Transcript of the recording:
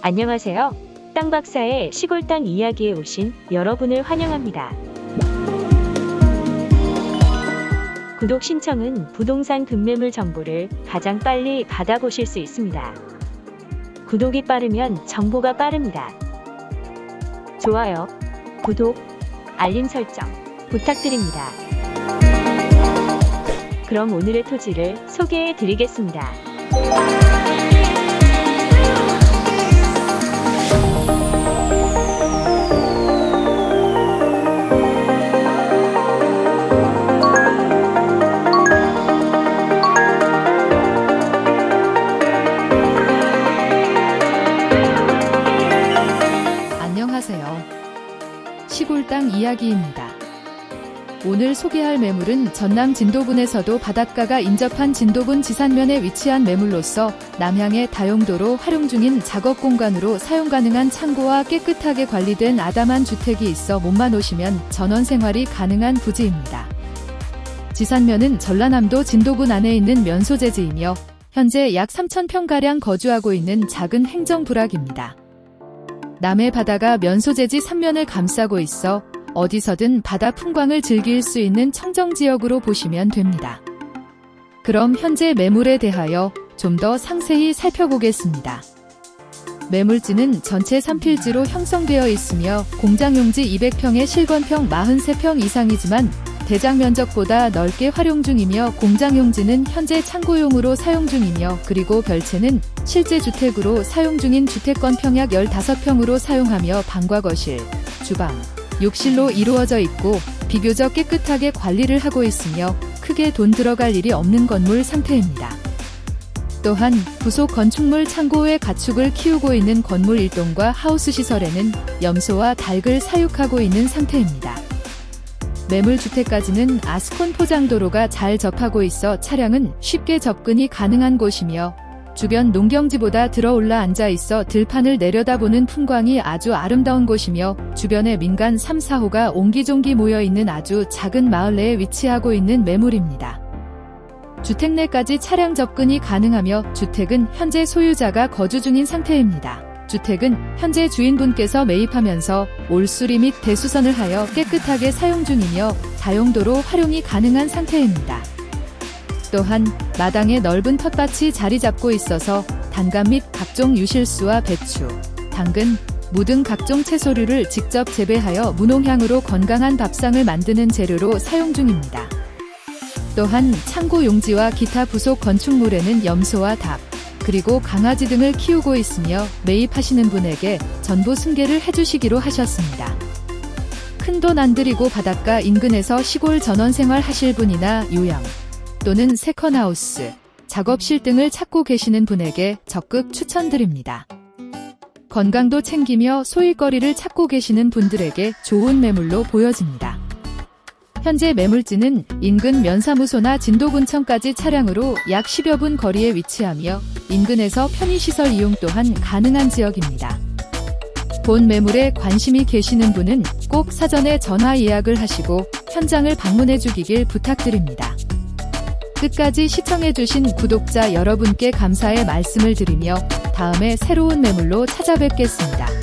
안녕하세요. 땅 박사의 시골 땅 이야기에 오신 여러분을 환영합니다. 구독 신청은 부동산 급매물 정보를 가장 빨리 받아보실 수 있습니다. 구독이 빠르면 정보가 빠릅니다. 좋아요, 구독, 알림 설정 부탁드립니다. 그럼 오늘의 토지를 소개해 드리겠습니다. 이야기입니다. 오늘 소개할 매물은 전남 진도군에서도 바닷가가 인접한 진도군 지산면에 위치한 매물로서 남향의 다용도로 활용 중인 작업 공간으로 사용 가능한 창고와 깨끗하게 관리된 아담한 주택이 있어 몸만 오시면 전원 생활이 가능한 부지입니다. 지산면은 전라남도 진도군 안에 있는 면소재지이며 현재 약 3,000평가량 거주하고 있는 작은 행정부락입니다. 남해 바다가 면소재지 3면을 감싸고 있어 어디서든 바다 풍광을 즐길 수 있는 청정 지역으로 보시면 됩니다. 그럼 현재 매물에 대하여 좀 더 상세히 살펴보겠습니다. 매물지는 전체 3필지로 형성되어 있으며 공장용지 200평에 실건평 43평 이상이지만 대장 면적보다 넓게 활용 중이며 공장용지는 현재 창고용으로 사용 중이며 그리고 별채는 실제 주택으로 사용 중인 주택권 평약 15평으로 사용하며 방과 거실, 주방, 욕실로 이루어져 있고 비교적 깨끗하게 관리를 하고 있으며 크게 돈 들어갈 일이 없는 건물 상태입니다. 또한 부속 건축물 창고의 가축을 키우고 있는 건물 1동과 하우스 시설에는 염소와 닭을 사육하고 있는 상태입니다. 매물주택까지는 아스콘 포장도로가 잘 접하고 있어 차량은 쉽게 접근이 가능한 곳이며 주변 농경지보다 들어올라 앉아 있어 들판을 내려다보는 풍광이 아주 아름다운 곳이며 주변에 민간 3, 4호가 옹기종기 모여 있는 아주 작은 마을 내에 위치하고 있는 매물입니다. 주택 내까지 차량 접근이 가능하며 주택은 현재 소유자가 거주 중인 상태입니다. 주택은 현재 주인분께서 매입하면서 올수리 및 대수선을 하여 깨끗하게 사용 중이며 다용도로 활용이 가능한 상태입니다. 또한 마당에 넓은 텃밭이 자리 잡고 있어서 단감 및 각종 유실수와 배추, 당근, 무등 각종 채소류를 직접 재배하여 무농향으로 건강한 밥상을 만드는 재료로 사용 중입니다. 또한 창고 용지와 기타 부속 건축물에는 염소와 닭, 그리고 강아지 등을 키우고 있으며 매입하시는 분에게 전부 승계를 해주시기로 하셨습니다. 큰 돈 안 들이고 바닷가 인근에서 시골 전원 생활 하실 분이나 요양 또는 세컨하우스, 작업실 등을 찾고 계시는 분에게 적극 추천드립니다. 건강도 챙기며 소일거리를 찾고 계시는 분들에게 좋은 매물로 보여집니다. 현재 매물지는 인근 면사무소나 진도군청까지 차량으로 약 10여 분 거리에 위치하며 인근에서 편의시설 이용 또한 가능한 지역입니다. 본 매물에 관심이 계시는 분은 꼭 사전에 전화 예약을 하시고 현장을 방문해 주기길 부탁드립니다. 끝까지 시청해주신 구독자 여러분께 감사의 말씀을 드리며 다음에 새로운 매물로 찾아뵙겠습니다.